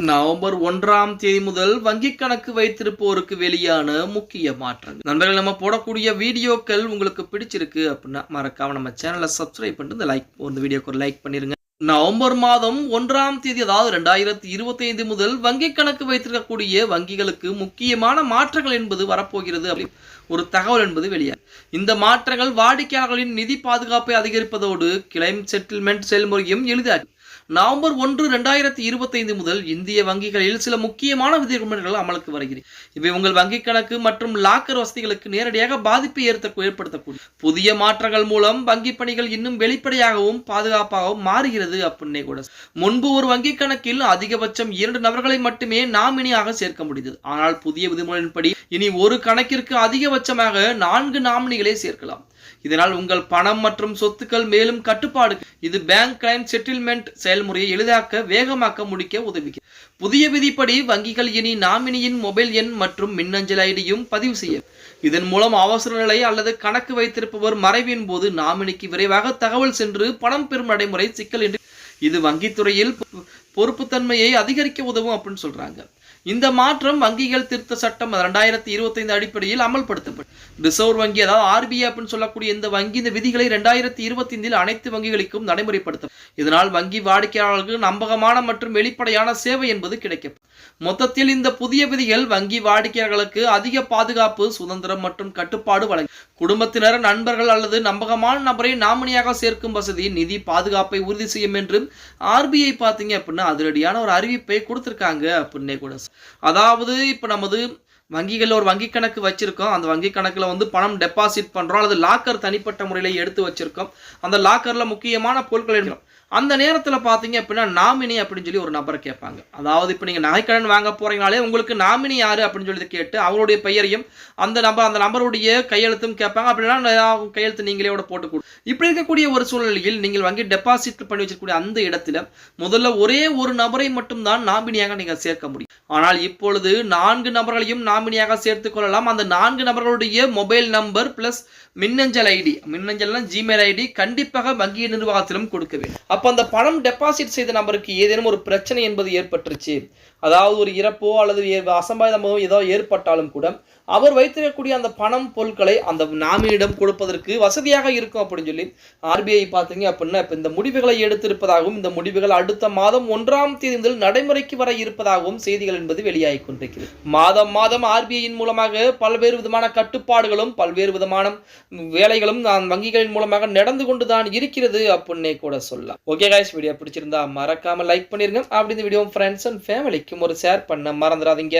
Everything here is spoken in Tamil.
நவம்பர் ஒன்றாம் தேதி முதல் வங்கிக் கணக்கு வைத்திருப்போருக்கு வெளியான முக்கிய மாற்றங்கள். நண்பர்கள் நம்ம போடக்கூடிய வீடியோக்கள் உங்களுக்கு பிடிச்சிருக்கு அப்படின்னா மறக்காம நம்ம சேனலை சப்ஸ்கிரைப் பண்ணிட்டு இந்த லைக் இந்த வீடியோக்கு ஒரு லைக் பண்ணிருங்க. நவம்பர் மாதம் ஒன்றாம் தேதி அதாவது ரெண்டாயிரத்தி இருபத்தி ஐந்து முதல் வங்கிக் கணக்கு வைத்திருக்கக்கூடிய வங்கிகளுக்கு முக்கியமான மாற்றங்கள் என்பது வரப்போகிறது அப்படி ஒரு தகவல் என்பது வெளியாகும் இந்த மாற்றங்கள் வாடிக்கையாளர்களின் நிதி பாதுகாப்பை அதிகரிப்பதோடு கிளைம் செட்டில்மெண்ட் செயல்முறையும் எளிதாகும் நவம்பர் ஒன்று ரெண்டாயிரத்தி இருபத்தைந்து முதல் இந்திய வங்கிகளில் சில முக்கியமான விதிமுறைகள் அமலுக்கு வருகிறது. இவை உங்கள் வங்கிக் கணக்கு மற்றும் லாக்கர் வசதிகளுக்கு நேரடியாக பாதிப்பை ஏற்படுத்த ஏற்படுத்தக்கூடிய புதிய மாற்றங்கள் மூலம் வங்கி பணிகள் இன்னும் வெளிப்படையாகவும் பாதுகாப்பாகவும் மாறுகிறது அப்படின்னே கூட. முன்பு ஒரு வங்கிக் கணக்கில் அதிகபட்சம் இரண்டு நபர்களை மட்டுமே நாமினியாக சேர்க்க முடிந்தது. ஆனால் புதிய விதிமுறையின்படி இனி ஒரு கணக்கிற்கு அதிகபட்சமாக நான்கு நாமினிகளை சேர்க்கலாம். இதனால் உங்கள் பணம் மற்றும் சொத்துக்கள் மேலும் கட்டுப்பாடு இது பேங்க் கிளைம் செட்டில்மெண்ட் செயல்முறையை எளிதாக்க வேகமாக்க முடிக்க உதவுகிறது. புதிய விதிப்படி வங்கிகள் இனி நாமினியின் மொபைல் எண் மற்றும் மின்னஞ்சல் ஐடியும் பதிவு செய்ய இதன் மூலம் அவசர நிலை அல்லது கணக்கு வைத்திருப்பவர் மறைவின் போது நாமினிக்கு விரைவாக தகவல் சென்று பணம் பெறும் நடைமுறை சிக்கல் என்று இது வங்கித்துறையில் பொறுப்புத்தன்மையை அதிகரிக்க உதவும் அப்படின்னு சொல்றாங்க. இந்த மாற்றம் வங்கிகள் திருத்த சட்டம் ரெண்டாயிரத்தி இருபத்தைந்து அடிப்படையில் அமல்படுத்தப்படும் ரிசர்வ் வங்கி அதாவது ஆர்பிஐ அப்படின்னு சொல்லக்கூடிய இந்த வங்கி இந்த விதிகளை ரெண்டாயிரத்தி இருபத்தி ஐந்தில் அனைத்து வங்கிகளுக்கும் நடைமுறைப்படுத்தும் இதனால் வங்கி வாடிக்கையாளர்களுக்கு நம்பகமான மற்றும் வெளிப்படையான சேவை என்பது கிடைக்கும் மொத்தத்தில் இந்த புதிய விதிகள் வங்கி வாடிக்கையாளர்களுக்கு அதிக பாதுகாப்பு சுதந்திரம் மற்றும் கட்டுப்பாடு வழங்கும் குடும்பத்தினர் நண்பர்கள் அல்லது நம்பகமான நபரை நாமினியாக சேர்க்கும் வசதி நிதி பாதுகாப்பை உறுதி செய்யும் என்றும் ஆர்பிஐ பார்த்தீங்க அப்படின்னா அதிரடியான ஒரு அறிவிப்பை கொடுத்துருக்காங்க அப்படின்னே கூட அதாவது இப்போ நமது வங்கிகளில் ஒரு வங்கி கணக்கு வச்சுருக்கோம். அந்த வங்கி கணக்கில் வந்து பணம் டெபாசிட் பண்ணுறோம் அல்லது லாக்கர் தனிப்பட்ட முறையில் எடுத்து வச்சுருக்கோம். அந்த லாக்கரில் முக்கியமான பொருட்கள் எடுக்கிறோம் அந்த நேரத்தில் பார்த்தீங்க அப்படின்னா நாமினி அப்படின்னு சொல்லி ஒரு நபரை கேட்பாங்க. அதாவது இப்போ நீங்கள் நகைக்கடன் வாங்க போறீங்கனாலே உங்களுக்கு நாமினி யார் அப்படின்னு சொல்லி கேட்டு அவருடைய பெயரையும் அந்த நபர் அந்த நபருடைய கையெழுத்தும் கேட்பாங்க. அப்படின்னா கையெழுத்து நீங்களே கூட போட்டு கொடு. இப்படி இருக்கக்கூடிய ஒரு சூழ்நிலையில் நீங்கள் வங்கி டெபாசிட் பண்ணி வச்சிருக்கக்கூடிய அந்த இடத்துல முதல்ல ஒரே ஒரு நபரை மட்டும்தான் நாமினியாக நீங்கள் சேர்க்க முடியும். ஆனால் இப்பொழுது நான்கு நபர்களையும் நாமினியாக சேர்த்துக் கொள்ளலாம். அந்த நான்கு நபர்களுடைய மொபைல் நம்பர் பிளஸ் மின்னஞ்சல் ஐடி. மின்னஞ்சல்னா ஜிமெயில் ஐடி. கண்டிப்பாக வங்கி நிர்வாகத்திலும் கொடுக்க வேண்டும். அப்போ அந்த பணம் டெபாசிட் செய்த நபருக்கு ஏதேனும் ஒரு பிரச்சனை என்பது ஏற்பட்டுருச்சு. அதாவது ஒரு இறப்போ அல்லது ஏ- அசம்பாவிதமோ ஏதோ ஏற்பட்டாலும் கூட அவர் வைத்திருக்கக்கூடிய அந்த பணம் பொருட்களை அந்த நாமினிடம் கொடுப்பதற்கு வசதியாக இருக்கும் அப்படின்னு சொல்லி ஆர்பிஐ பார்த்தீங்க அப்படின்னா இப்போ இந்த முடிவுகளை எடுத்திருப்பதாகவும் இந்த முடிவுகள் அடுத்த மாதம் ஒன்றாம் தேதி முதல் நடைமுறைக்கு வர இருப்பதாகவும் செய்திகள் என்பது வெளியாகி கொண்டிருக்கிறது. மாதம் மாதம் ஆர்பிஐயின் மூலமாக பல்வேறு விதமான கட்டுப்பாடுகளும் பல்வேறு விதமான வேலைகளும் நான் வங்கிகளின் மூலமாக நடந்து கொண்டு தான் இருக்கிறது அப்படின்னே கூட சொல்லலாம். ஓகே காய்ஸ் வீடியோ பிடிச்சிருந்தா மறக்காம லைக் பண்ணிருங்க. அப்படி இந்த வீடியோ ஃப்ரெண்ட்ஸ் அண்ட் ஃபேமிலிக்கு லைக்கும் ஒரு ஷேர் பண்ண மறந்துடாதீங்க.